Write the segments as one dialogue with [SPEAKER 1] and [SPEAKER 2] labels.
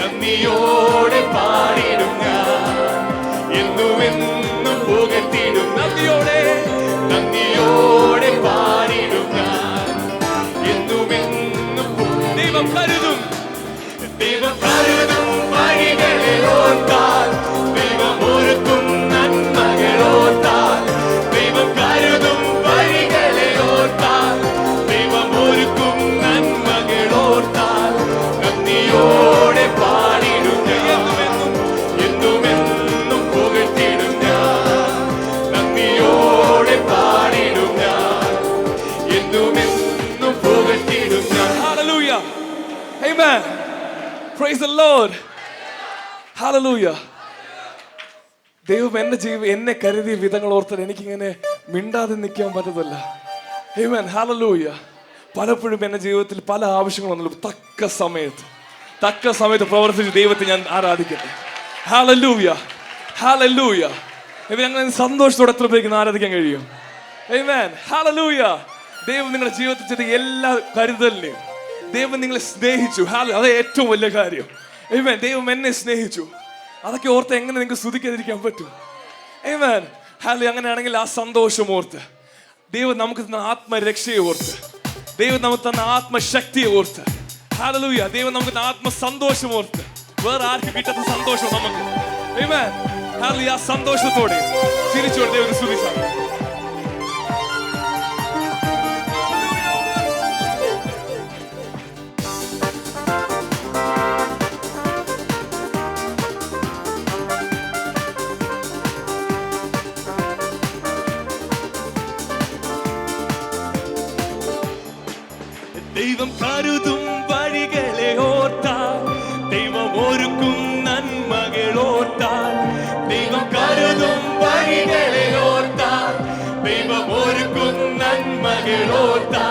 [SPEAKER 1] நம்பியோடு
[SPEAKER 2] பாடிடுங்க. Amen. Praise the Lord. Hallelujah. ദൈവം എന്നെ ജീവ എന്നെ കരുതിയ വിധങ്ങൾ ഓർത്താൽ എനിക്കിങ്ങനെ മിണ്ടാതെ നിൽക്കാൻ പറ്റത്തില്ല Amen. Hallelujah. പലപ്പോഴും എന്റെ ജീവിതത്തിൽ പല ആവശ്യങ്ങളൊന്നും തക്ക സമയത്ത് തക്ക സമയത്ത് പ്രവർത്തിച്ച് ദൈവത്തെ ഞാൻ ആരാധിക്കട്ടെ ഹാലലൂയ ഹാലലൂയ ഇവ ഞങ്ങൾ സന്തോഷത്തോടെ എത്ര ആരാധിക്കാൻ കഴിയും Amen. Hallelujah. ദൈവം നിങ്ങളുടെ ജീവിതത്തിൽ ചെയ്ത എല്ലാ കരുതലിനെയും ദൈവം നിങ്ങളെ സ്നേഹിച്ചു. അത് ഏറ്റവും വലിയ കാര്യം. ഏമേൻ ദൈവം എന്നെ സ്നേഹിച്ചു. അതൊക്കെ ഓർത്ത് എങ്ങനെ നിങ്ങൾക്ക് സ്തുതിക്കാതിരിക്കാൻ പറ്റും? ഏമേൻ ഹാല അങ്ങനെയാണെങ്കിൽ ആ സന്തോഷം ഓർത്ത്. ദൈവം നമുക്ക് തന്ന ആത്മരക്ഷയെ ഓർത്ത്. ദൈവം നമുക്ക് തന്ന ആത്മശക്തിയെ ഓർത്ത്. ഹാലലൂയ ദൈവം നമുക്ക് തന്ന ആത്മസന്തോഷം ഓർത്ത്. വേറെ ആർക്കും കിട്ടാത്ത സന്തോഷം നമുക്ക്. ഏമേൻ ഹാലി ആ സന്തോഷത്തോടെ ചിരിച്ചോടെ ദൈവം സ്തുതിച്ചാൽ
[SPEAKER 1] ദൈവം കരുതും വഴികളെ ഓർത്താൽ ദൈവം ഒരുക്കും നന്മകൾ ഓർത്താൽ ദൈവം കരുതും വഴികളെ ഓർത്താൽ ദൈവം ഒരുക്കും നന്മകൾ ഓർത്താൽ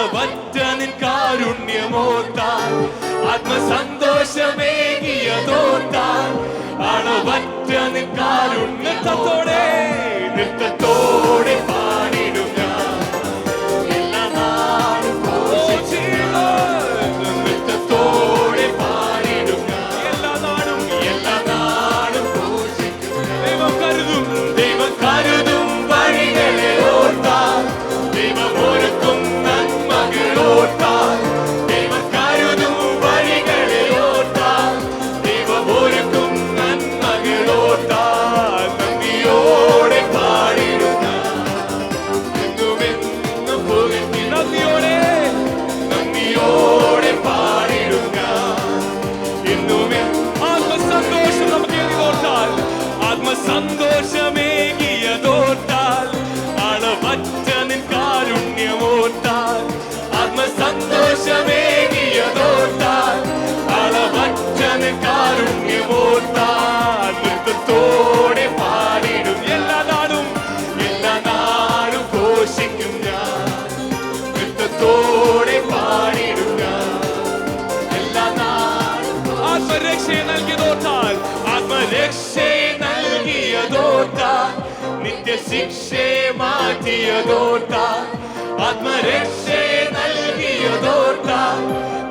[SPEAKER 1] അളവറ്റ നിൻ കാരുണ്യമോർത്താൽ ആത്മസന്തോഷമേകിയതോർത്താൽ അളവറ്റ നിൻ കാരുണ്യത്തോടെ നൃത്തത്തോടെ നൽകിയതോർത്ത ആത്മരക്ഷയെ നൽകിയതോർത്ത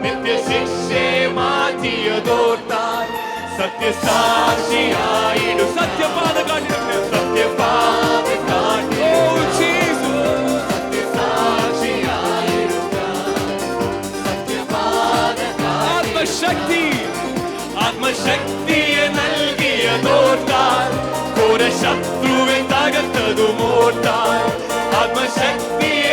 [SPEAKER 1] നിത്യശിക്ഷയെ മാറ്റിയതോർത്ത സത്യസാക്ഷിയായിടു. സത്യപാത കാട്ടിടും സത്യപാത കാട്ടി ശക്തി ആത്മശക്തിയെ നൽകിയതോർത്താൽ കൂടെ ശത്രുവെ തകർത്തതുമോർത്താൽ Yaşet bir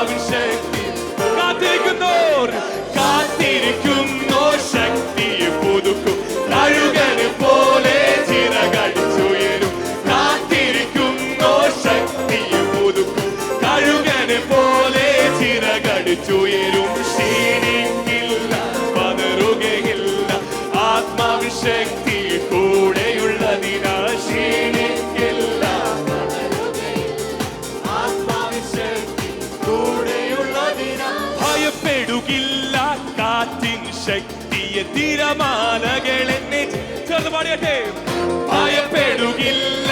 [SPEAKER 1] കർത്താവിൻ ശക്തി കാത്തിരിക്കുന്നോർ കാത്തിരിക്കുന്നു പോലെ ചിറകടിച്ചുയരും. കാത്തിരിക്കുന്നു ശക്തിയെ പുതുക്കും. പോലെ ചിറകടിച്ചുയരും. ക്ഷീണിക്കില്ല പതറുകയില്ല. ആത്മാവിശക്തി കൂടെ തിരമാലകൾ എന്നെ ചേർന്ന് പാടിയട്ടെ. ഭയപ്പെടുകില്ല